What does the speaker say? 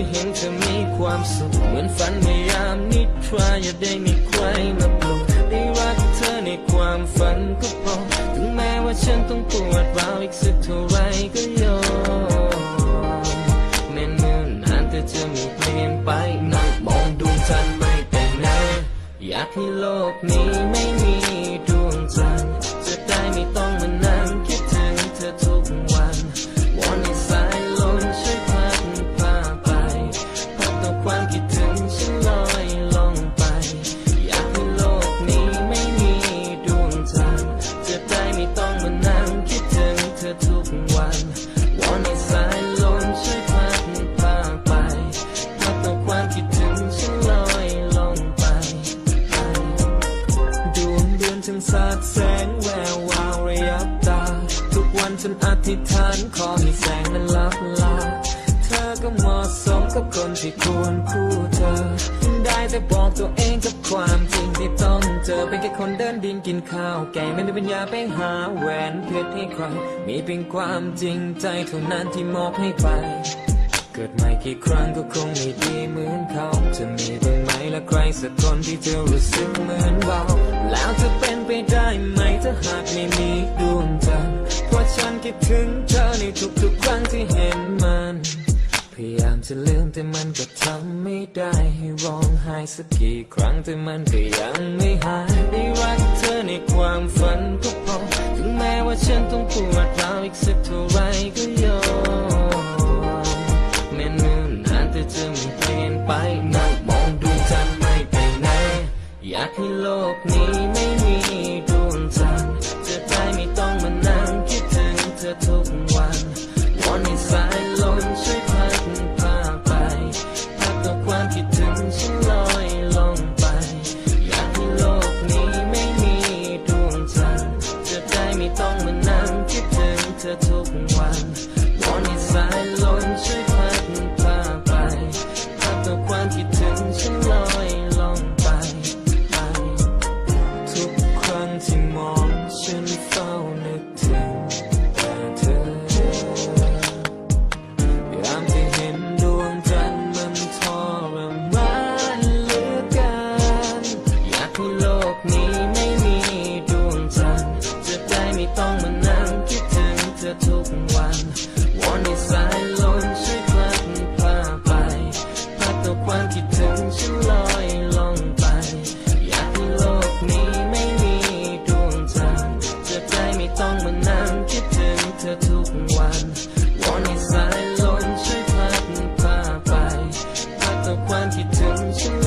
ที่เห็นเธอมีความสุข เหมือนฝันในยามนิทราอย่าได้มีใครมาปลุกได้รักเธอในความฝันก็พอ ถึงแม้ว่าฉันต้องปวดร้าวอีกสักเท่าไรก็ยอมแม้เนิ่นนานแต่จะมีเปลี่ยนไปนั่งมองดวงจันทร์ไม่ไปไหนอยากให้โลกนี้ไม่มีดว สาดแสงแวววาวระยับตา ทุกวันฉันอธิษฐานขอให้แสงนั้นลับลา เธอก็เหมาะสมกับคนที่ควรคู่เธอ ได้แต่บอกตัวเองกับความจริงที่ต้องเจอเป็นแค่คนเดินดินกินข้าว แกงไม่มีปัญญาไปหาแหวนเพชรให้ใคร มีเพียงความจริงใจเท่านั้นที่มอบให้ไป เกิดใหม่กี่ครั้งก็คงไม่ดีเหมือน ใครสักคนที่เธอรู้สึกเหมือนเรา แล้วจะเป็นไปได้ไหมถ้าหากไม่มีดวงจันทร์เพราะฉันคิดถึงเธอในทุกๆครั้งที่เห็นมัน พยายามจะลืมแต่มันก็ทำไม่ได้ให้ร้องไห้สักกี่ครั้งแต่มันก็ยังไม่หายได้ากให้โลกนี้ไม่มีดวงจันทร์จะได้ไม่ต้องมานั่งคิดถึงเธอทุกวันวอนให้สายลมช่วยพัดพาไปพักตัวความคิดถึงฉันลอยลงไป อยากให้โลกนี้ไม่มีดวงจันทร์จะได้ไม่ต้องมานั่งคิดถึงเธอทุกวัน ที่มองฉันเฝ้านึกถึงแต่เธอยามที่เห็นดวงจันทร์มันทรมานเหลือเกินอยากให้โลกนี้ เธอทุกวันวอนให้สายลมช่วยพัดพาไปพัดต่อความคิดถึงฉัน